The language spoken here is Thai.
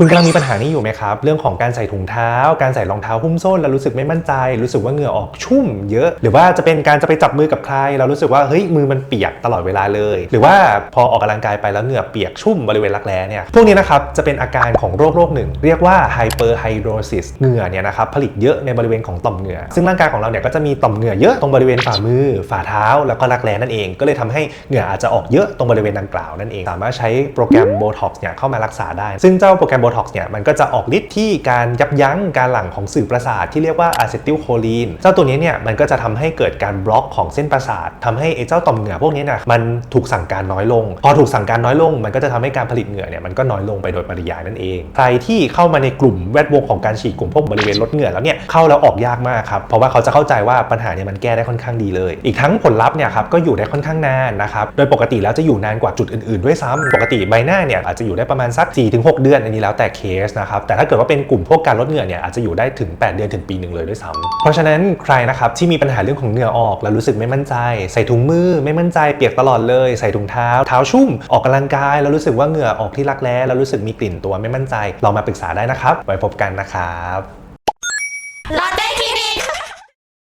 คุณกำลังมีปัญหานี้อยู่ไหมครับ เรื่องของการใส่ถุงเท้า การใส่รองเท้าหุ้มส้นแล้วรู้สึกไม่มั่นใจ รู้สึกว่าเหงื่อออกชุ่มเยอะ หรือว่าจะเป็นการจะไปจับมือกับใคร เรารู้สึกว่าเฮ้ยมือมันเปียกตลอดเวลาเลย หรือว่าพอออกกำลังกายไปแล้วเหงื่อเปียกชุ่มบริเวณรักแร้เนี่ยพวกนี้นะครับจะเป็นอาการของโรคโรคหนึ่ง เรียกว่า hyperhidrosis เหงื่อเนี่ยนะครับผลิตเยอะในบริเวณของต่อมเหงื่อ ซึ่งร่างกายของเราเนี่ยก็จะมีต่อมเหงื่อเยอะตรงบริเวณฝ่ามือ ฝ่าเท้า แล้วก็รักแร้นั่นเอง ก็เลยทำให้เหงื่ออาจจะออกเยอะตรงบริเวณดังกล่าวนั่นเอง สามารถใช้โปรแกรม Botox เนี่ยเข้ามารักษาได้ ซึ่งเจ้าโปรแกรม Botox เนี่ยมันก็จะออกฤทธิ์ที่การยับยั้งการหลั่งของสื่อประสาทที่เรียกว่าอะเซติลโคลีนเจ้าตัวนี้เนี่ยมันก็จะทำให้เกิดการบล็อกของเส้นประสาททำให้ไอ้เจ้าต่อมเหงื่อพวกนี้นี่ยมันถูกสั่งการน้อยลง พอถูกสั่งการน้อยลง มันก็จะทำให้การผลิตเหงื่อเนี่ยมันก็น้อยลงไปโดยปริยายนั่นเอง ใครที่เข้ามาในกลุ่มแวดวงของการฉีดกลุ่มพวกบริเวณลดเหงื่อแล้วเนี่ยเข้าแล้วออกยากมากครับเพราะว่าเขาจะเข้าใจว่าปัญหาเนี่ยมันแก้ได้ค่อนข้างดีเลย อีกทั้งผลลัพธ์เนี่ยครับก็อยู่ได้ค่อนข้างนานนะครับโดยปกติแล้วจะอยู่นานกว่าจุดอื่นๆ ด้วยซ้ำปกติใบหน้าเนี่ยอาจจะอยู่ได้ประมาณสัก 4-6 เดือนอันนี้แล้วแต่เคสนะครับ แต่ถ้าเกิดว่าเป็นกลุ่มพวกการลดเหงื่อเนี่ยอาจจะอยู่ได้ถึง 8 เดือนถึงปีหนึ่งเลยด้วยซ้ำเพราะฉะนั้นใครนะครับที่มีปัญหาเรื่องของเหงื่อออกแล้วรู้สึกไม่มั่นใจ ใส่ถุงมือไม่มั่นใจเปียกตลอดเลย ใส่ถุงเท้า เท้าชุ่มออกกำลังกาย แล้วรู้สึกว่าเหงื่อออกที่รักแร้แล้วรู้สึกมีกลิ่นตัวไม่มั่นใจลองมาปรึกษาได้นะครับไว้พบกันนะครับ